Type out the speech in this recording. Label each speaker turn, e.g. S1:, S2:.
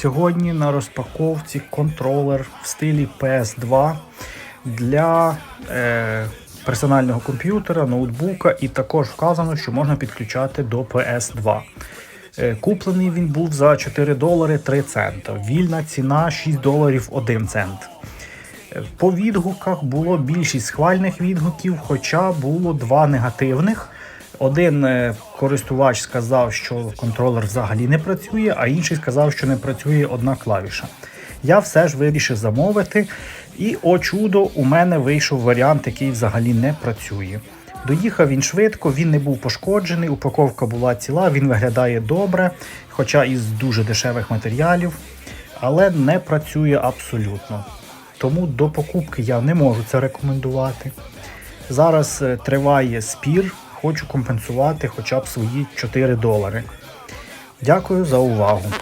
S1: Сьогодні на розпаковці контролер в стилі PS2 для е, персонального комп'ютера, ноутбука, і також вказано, що можна підключати до PS2. Е, Куплений він був за 4 долари 3 цента. Вільна ціна 6 доларів 1 цент. Е, По відгуках було більшість схвальних відгуків, хоча було два негативних. Один е, користувач сказав, що контролер взагалі не працює, а інший сказав, що не працює одна клавіша. Я все ж вирішив замовити, і о чудо, у мене вийшов варіант, який взагалі не працює. Доїхав він швидко, він не був пошкоджений, упаковка була ціла, він виглядає добре, хоча із дуже дешевих матеріалів, але не працює абсолютно. Тому до покупки я не можу це рекомендувати. Зараз е, триває спір, хочу компенсувати хоча б свої 4 долари. Дякую за увагу.